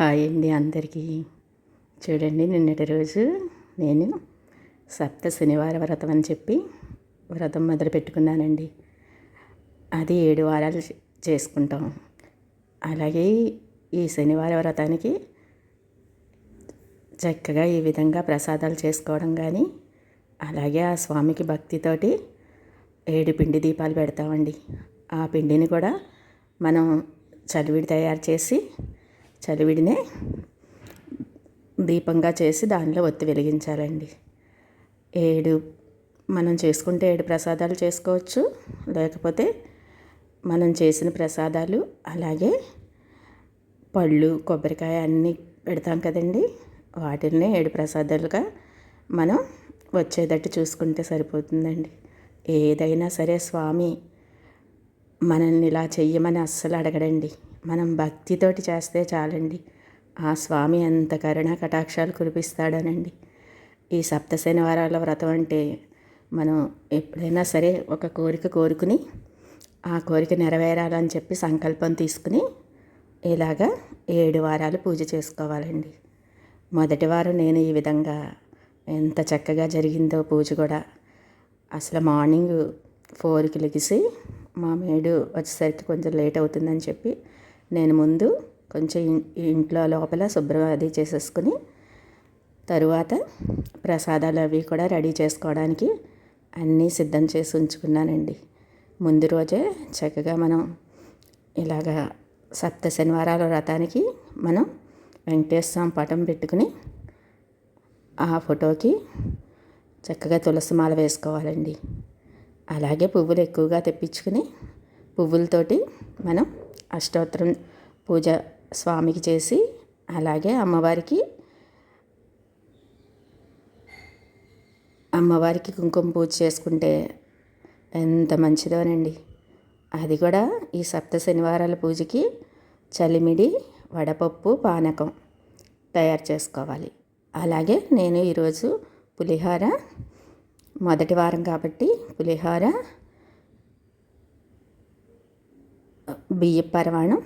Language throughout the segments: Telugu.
హాయ్ అండి అందరికీ. చూడండి నిన్నటి రోజు నేను సప్త శనివార వ్రతం అని చెప్పి వ్రతం మొదలు పెట్టుకున్నానండి. అది ఏడు వారాలు చేసుకుంటాం. అలాగే ఈ శనివార వ్రతానికి చక్కగా ఈ విధంగా ప్రసాదాలు చేసుకోవడం కానీ అలాగే ఆ స్వామికి భక్తితోటి ఏడు పిండి దీపాలు పెడతామండి. ఆ పిండిని కూడా మనం చలివిడి తయారు చేసి చలివిడినే దీపంగా చేసి దానిలో ఒత్తి వెలిగించాలండి. ఏడు మనం చేసుకుంటే ఏడు ప్రసాదాలు చేసుకోవచ్చు. లేకపోతే మనం చేసిన ప్రసాదాలు అలాగే పళ్ళు కొబ్బరికాయ అన్నీ పెడతాం కదండి. వాటిల్ని ఏడు ప్రసాదాలుగా మనం వచ్చేటట్టు చూసుకుంటే సరిపోతుందండి. ఏదైనా సరే స్వామి మనల్ని ఇలా చెయ్యమని అస్సలు అడగడండి. మనం భక్తితోటి చేస్తే చాలండి. ఆ స్వామి అంత కరుణ కటాక్షాలు కురిపిస్తాడనండి. ఈ సప్త శనివారాల వ్రతం అంటే మనం ఎప్పుడైనా సరే ఒక కోరిక కోరుకుని ఆ కోరిక నెరవేరాలని చెప్పి సంకల్పం తీసుకుని ఇలాగా ఏడు వారాలు పూజ చేసుకోవాలండి. మొదటి వారం నేను ఈ విధంగా ఎంత చక్కగా జరిగిందో పూజ కూడా అసలు మార్నింగ్ ఫోర్కి లెగిసి మా మేడు వచ్చేసరికి కొంచెం లేట్ అవుతుందని చెప్పి నేను ముందు కొంచెం ఇంట్లో లోపల శుభ్రం అది చేసేసుకుని తరువాత ప్రసాదాలు అవి కూడా రెడీ చేసుకోవడానికి అన్నీ సిద్ధం చేసి ఉంచుకున్నానండి. ముందు రోజే చక్కగా మనం ఇలాగా సప్త శనివారాల వ్రతానికి మనం వెంకటేశ్వర పటం పెట్టుకుని ఆ ఫోటోకి చక్కగా తులసి మాల వేసుకోవాలండి. అలాగే పువ్వులు ఎక్కువగా తెప్పించుకుని పువ్వులతోటి మనం అష్టోత్తరం పూజ స్వామికి చేసి అలాగే అమ్మవారికి అమ్మవారికి కుంకుమ పూజ చేసుకుంటే ఎంత మంచిదోనండి. అది కూడా ఈ సప్త శనివారాల పూజకి చలిమిడి వడపప్పు పానకం తయారు చేసుకోవాలి. అలాగే నేను ఈరోజు పులిహార మొదటి వారం కాబట్టి పులిహోర బియ్య పరమాణం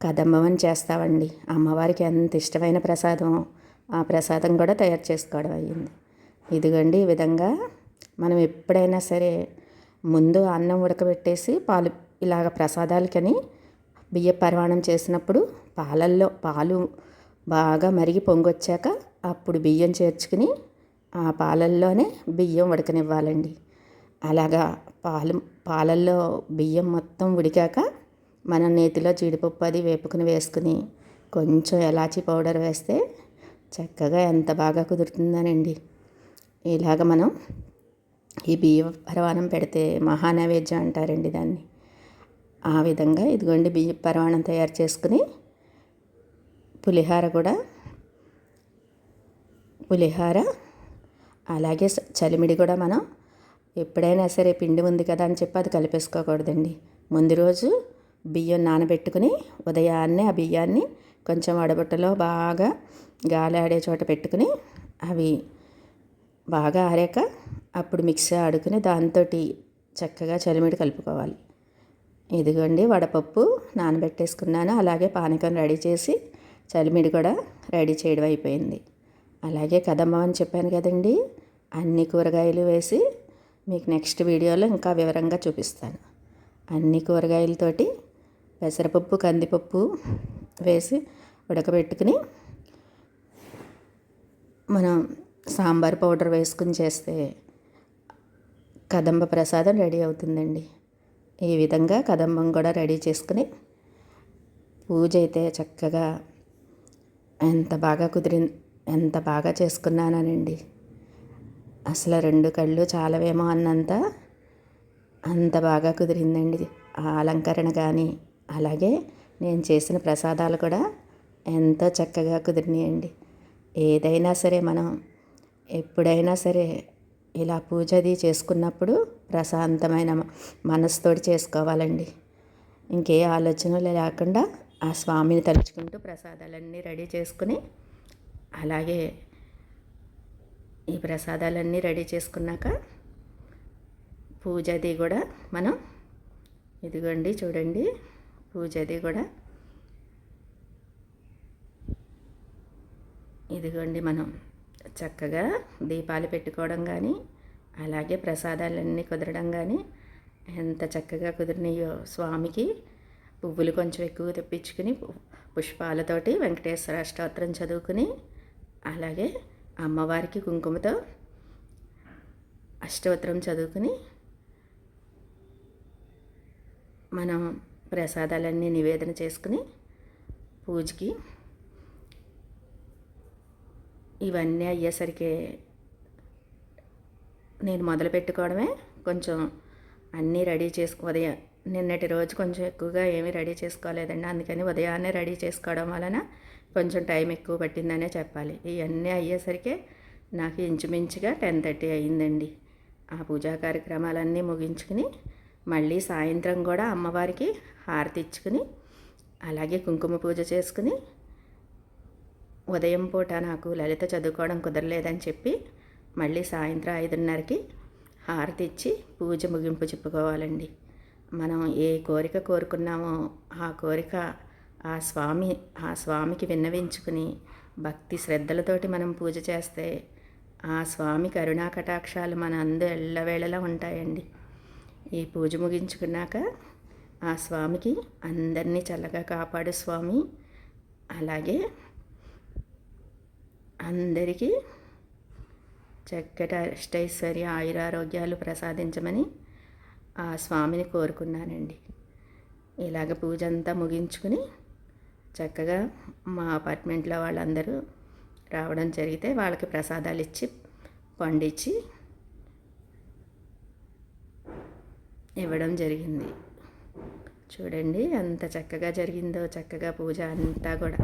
కదంబం అని చేస్తామండి అమ్మవారికి ఎంత ఇష్టమైన ప్రసాదం ఆ ప్రసాదం కూడా తయారు చేసుకోవడం అయ్యింది. ఇదిగండి ఈ విధంగా మనం ఎప్పుడైనా సరే ముందు అన్నం ఉడకబెట్టేసి పాలు ఇలాగ ప్రసాదాలకని బియ్య పరిమాణం చేసినప్పుడు పాలల్లో పాలు బాగా మరిగి పొంగొచ్చాక అప్పుడు బియ్యం చేర్చుకుని ఆ పాలల్లోనే బియ్యం ఉడకనివ్వాలండి. అలాగా పాలు పాలల్లో బియ్యం మొత్తం ఉడికాక మనం నేతిలో జీడిపప్పు అది వేపుకుని వేసుకుని కొంచెం ఎలాచీ పౌడర్ వేస్తే చక్కగా ఎంత బాగా కుదురుతుందనండి. ఇలాగ మనం ఈ బియ్య పరవాణం పెడితే మహానైవేద్యం అంటారండి దాన్ని. ఆ విధంగా ఇదిగోండి బియ్య పరవాణం తయారు చేసుకుని పులిహార కూడా పులిహార అలాగే చలిమిడి కూడా మనం ఎప్పుడైనా సరే పిండి ఉంది కదా అని చెప్పి అది కలిపేసుకోకూడదండి. ముందు రోజు బియ్యం నానబెట్టుకుని ఉదయాన్నే ఆ బియ్యాన్ని కొంచెం వడబుట్టలో బాగా గాలి ఆడే చోట పెట్టుకుని అవి బాగా ఆరాక అప్పుడు మిక్సీ ఆడుకుని దాంతో చక్కగా చలిమిడి కలుపుకోవాలి. ఇదిగోండి వడపప్పు నానబెట్టేసుకున్నాను. అలాగే పానకం రెడీ చేసి చలిమిడి కూడా రెడీ చేయడం అయిపోయింది. అలాగే కదమ్మ అని చెప్పాను కదండి. అన్ని కూరగాయలు వేసి మీకు నెక్స్ట్ వీడియోలో ఇంకా వివరంగా చూపిస్తాను. అన్ని కూరగాయలతోటి పెసరపప్పు కందిపప్పు వేసి ఉడకబెట్టుకుని మనం సాంబార్ పౌడర్ వేసుకుని చేస్తే కదంబ ప్రసాదం రెడీ అవుతుందండి. ఈ విధంగా కదంబం కూడా రెడీ చేసుకుని పూజ అయితే చక్కగా ఎంత బాగా కుదిరింది ఎంత బాగా చేసుకున్నానండి అసలు రెండు కళ్ళు చాలవేమో అన్నంత అంత బాగా కుదిరిందండి. ఆ అలంకరణ కానీ అలాగే నేను చేసిన ప్రసాదాలు కూడా ఎంతో చక్కగా కుదిరినాయండి. ఏదైనా సరే మనం ఎప్పుడైనా సరే ఇలా పూజ అది చేసుకున్నప్పుడు ప్రశాంతమైన మనసుతోటి చేసుకోవాలండి. ఇంకే ఆలోచనలు లేకుండా ఆ స్వామిని తలుచుకుంటూ ప్రసాదాలన్నీ రెడీ చేసుకుని అలాగే ఈ ప్రసాదాలన్నీ రెడీ చేసుకున్నాక పూజది కూడా మనం ఇదిగోండి చూడండి పూజది కూడా ఇదిగోండి మనం చక్కగా దీపాలు పెట్టుకోవడం కానీ అలాగే ప్రసాదాలన్నీ కుదరడం కానీ ఎంత చక్కగా కుదిరినాయో స్వామికి పువ్వులు కొంచెం ఎక్కువ తెప్పించుకుని పుష్పాలతోటి వెంకటేశ్వర అష్టోత్తరం చదువుకుని అలాగే అమ్మవారికి కుంకుమతో అష్టోత్తరం చదువుకుని మనం ప్రసాదాలన్నీ నివేదన చేసుకుని పూజకి ఇవన్నీ అయ్యేసరికి నేను మొదలు పెట్టుకోవడమే కొంచెం అన్నీ రెడీ చేసుకో ఉదయం నిన్నటి రోజు కొంచెం ఎక్కువగా ఏమీ రెడీ చేసుకోలేదండి. అందుకని ఉదయాన్నే రెడీ చేసుకోవడం వలన కొంచెం టైం ఎక్కువ పట్టిందనే చెప్పాలి. ఇవన్నీ అయ్యేసరికి నాకు ఇంచుమించుగా టెన్ థర్టీ అయ్యిందండి. ఆ పూజా కార్యక్రమాలన్నీ ముగించుకుని మళ్ళీ సాయంత్రం కూడా అమ్మవారికి హారతి ఇచ్చుకుని అలాగే కుంకుమ పూజ చేసుకుని ఉదయం పూట నాకు లలిత చదువుకోవడం కుదరలేదని చెప్పి మళ్ళీ సాయంత్రం ఐదున్నరకి హారతి ఇచ్చి పూజ ముగింపు చెప్పుకోవాలండి. మనం ఏ కోరిక కోరుకున్నామో ఆ కోరిక ఆ స్వామి ఆ స్వామికి విన్నవించుకుని భక్తి శ్రద్ధలతోటి మనం పూజ చేస్తే ఆ స్వామి కరుణా కటాక్షాలు మన అందు ఎల్లవేళలా ఉంటాయండి. ఈ పూజ ముగించుకున్నాక ఆ స్వామికి అందరినీ చల్లగా కాపాడు స్వామి. అలాగే అందరికీ చక్కటి అష్టైశ్వర్య ఆయురారోగ్యాలు ప్రసాదించమని ఆ స్వామిని కోరుకున్నానండి. ఇలాగ పూజ అంతా ముగించుకుని చక్కగా మా అపార్ట్మెంట్లో వాళ్ళందరూ రావడం జరిగితే వాళ్ళకి ప్రసాదాలు ఇచ్చి పండించి ఇవ్వడం జరిగింది. చూడండి ఎంత చక్కగా జరిగిందో చక్కగా పూజ అంతా కూడా.